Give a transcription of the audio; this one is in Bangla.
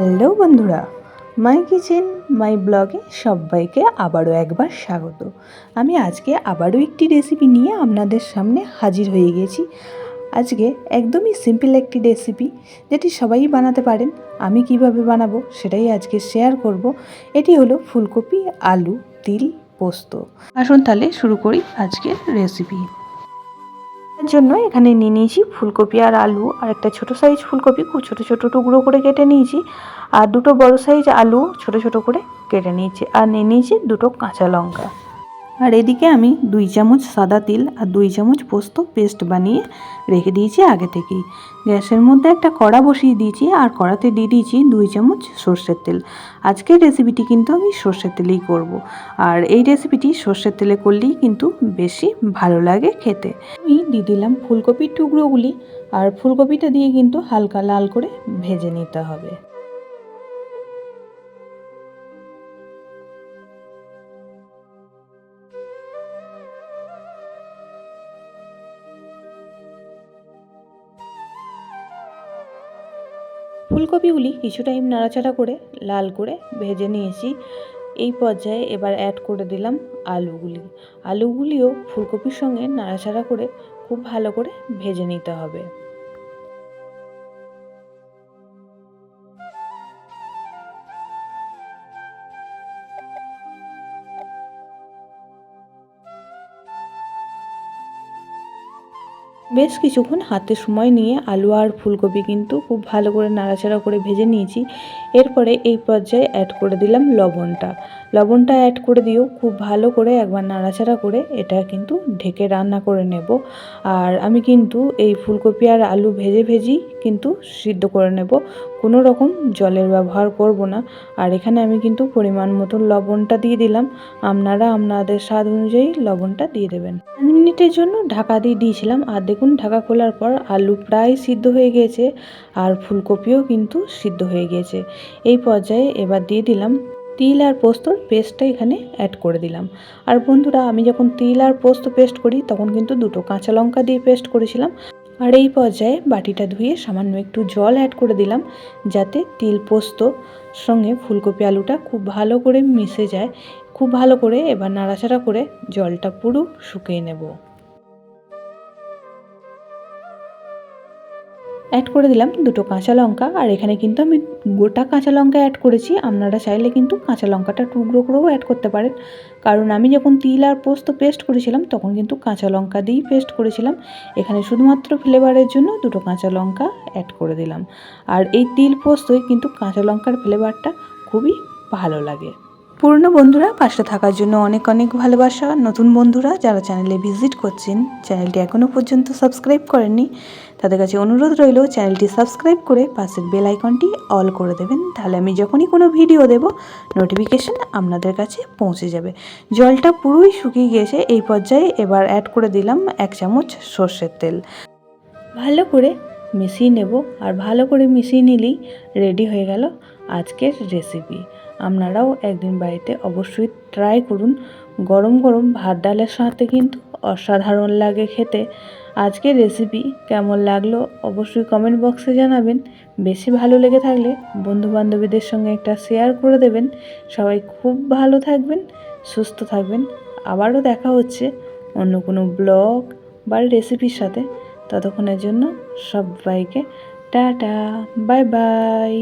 হ্যালো বন্ধুরা, মাই কিচেন, মাই ব্লগে সবাইকে আবারও একবার স্বাগত। আমি আজকে আবারও একটি রেসিপি নিয়ে আপনাদের সামনে হাজির হয়ে গেছি। আজকে একদমই সিম্পল একটি রেসিপি যেটি সবাই বানাতে পারেন। আমি কীভাবে বানাবো সেটাই আজকে শেয়ার করব। এটি হলো ফুলকপি, আলু, তিল, পোস্ত। আসুন তাহলে শুরু করি আজকের রেসিপি জন্য এখানে নিয়ে নিয়েছি ফুলকপি আর আলু, আর একটা ছোট সাইজ ফুলকপি, খুব ছোট ছোট টুকরো করে কেটে নিয়েছি। আর দুটো বড় সাইজ আলু ছোট ছোট করে কেটে নিয়েছি। আর নিয়ে নিয়েছি দুটো কাঁচা লঙ্কা। আর এদিকে আমি দুই চামচ সাদা তিল আর দুই চামচ পোস্ত পেস্ট বানিয়ে রেখে দিয়েছি আগে থেকেই। গ্যাসের মধ্যে একটা কড়া বসিয়ে দিয়েছি আর কড়াতে দিয়ে দিয়েছি দুই চামচ সর্ষের তেল। আজকের রেসিপিটি কিন্তু আমি সর্ষের তেলেই করব। আর এই রেসিপিটি সর্ষের তেলে করলেই কিন্তু বেশি ভালো লাগে খেতে। আমি দিয়ে দিলাম ফুলকপির টুকরোগুলি আর ফুলকপিটা দিয়ে কিন্তু হালকা লাল করে ভেজে নিতে হবে। ফুলকপিগুলি কিছু টাইম নাড়াচাড়া করে লাল করে ভেজে নিয়েছি। এই পর্যায়ে এবার অ্যাড করে দিলাম আলুগুলি। আলুগুলিও ফুলকপির সঙ্গে নাড়াচাড়া করে খুব ভালো করে ভেজে নিতে হবে। বেশ কিছুক্ষণ হাতে সময় নিয়ে আলু আর ফুলকপি কিন্তু খুব ভালো করে নাড়াচাড়া করে ভেজে নিয়েছি। এরপরে এই পর্যায়ে অ্যাড করে দিলাম লবণটা। লবণটা অ্যাড করে দিও, খুব ভালো করে একবার নাড়াচাড়া করে এটা কিন্তু ঢেকে রান্না করে নেব। আর আমি কিন্তু এই ফুলকপি আর আলু ভেজে ভেজেই কিন্তু সিদ্ধ করে নেব। কোনো রকম জলের ব্যবহার করব না। আর এখানে আমি কিন্তু পরিমাণ মতো লবণটা দিয়ে দিলাম। আপনারা আপনাদের স্বাদ অনুযায়ী লবণটা দিয়ে দেবেন। পাঁচ মিনিটের জন্য ঢাকা দিয়ে দিয়েছিলাম। আর দেখুন, ঢাকা খোলার পর আলু প্রায় সিদ্ধ হয়ে গিয়েছে আর ফুলকপিও কিন্তু সিদ্ধ হয়ে গিয়েছে এই পর্যায়ে এবার দিয়ে দিলাম তিল আর পোস্তর পেস্টটা এখানে অ্যাড করে দিলাম। আর বন্ধুরা, আমি যখন তিল আর পোস্ত পেস্ট করি, তখন কিন্তু দুটো কাঁচা লঙ্কা দিয়ে পেস্ট করেছিলাম। আর এই পর্যায়ে বাটিটা ধুয়ে সামান্য একটু জল অ্যাড করে দিলাম, যাতে তিল পোস্ত সঙ্গে ফুলকপি আলুটা খুব ভালো করে মিশে যায়। খুব ভালো করে এবার নাড়াচাড়া করে জলটা পুরো শুকিয়ে নেব। অ্যাড করে দিলাম দুটো কাঁচা লঙ্কা। আর এখানে কিন্তু আমি গোটা কাঁচা লঙ্কা অ্যাড করেছি। আপনারা চাইলে কিন্তু কাঁচা লঙ্কাটা টুকরো করেও অ্যাড করতে পারেন। কারণ আমি যখন তিল আর পোস্ত পেস্ট করেছিলাম, তখন কিন্তু কাঁচা লঙ্কা দিয়েই পেস্ট করেছিলাম। এখানে শুধুমাত্র ফ্লেভারের জন্য দুটো কাঁচা লঙ্কা অ্যাড করে দিলাম। আর এই তিল পোস্তই কিন্তু কাঁচা লঙ্কার ফ্লেভারটা খুবই ভালো লাগে। পুরনো বন্ধুরা, পাশে থাকার জন্য অনেক অনেক ভালোবাসা। নতুন বন্ধুরা যারা চ্যানেলে ভিজিট করছেন চ্যানেলটি এখনও পর্যন্ত সাবস্ক্রাইব করেননি, তাদের কাছে অনুরোধ রইল চ্যানেলটি সাবস্ক্রাইব করে পাশের বেল আইকনটি অল করে দেবেন। তাহলে আমি যখনই কোনো ভিডিও দেব নোটিফিকেশান আপনাদের কাছে পৌঁছে যাবে। জলটা পুরোই শুকিয়ে গিয়েছে, এই পর্যায়ে এবার অ্যাড করে দিলাম এক চামচ সর্ষের তেল। ভালো করে মিশিয়ে নেব, আর ভালো করে মিশিয়ে নিলেই রেডি হয়ে গেল। আজকের রেসিপি আপনারাও একদিন বাড়িতে অবশ্যই ট্রাই করুন। গরম গরম ভাত ডালের সাথে কিন্তু অসাধারণ লাগে খেতে। আজকের রেসিপি কেমন লাগল অবশ্যই কমেন্ট বক্সে জানাবেন। বেশি ভালো লেগে থাকলে বন্ধু বান্ধবীদের সঙ্গে একটা শেয়ার করে দেবেন। সবাই খুব ভালো থাকবেন, সুস্থ থাকবেন। আবারও দেখা হচ্ছে অন্য কোনো ব্লগ বা রেসিপির সাথে। ততক্ষণের জন্য সবাইকে টাটা বাই বাই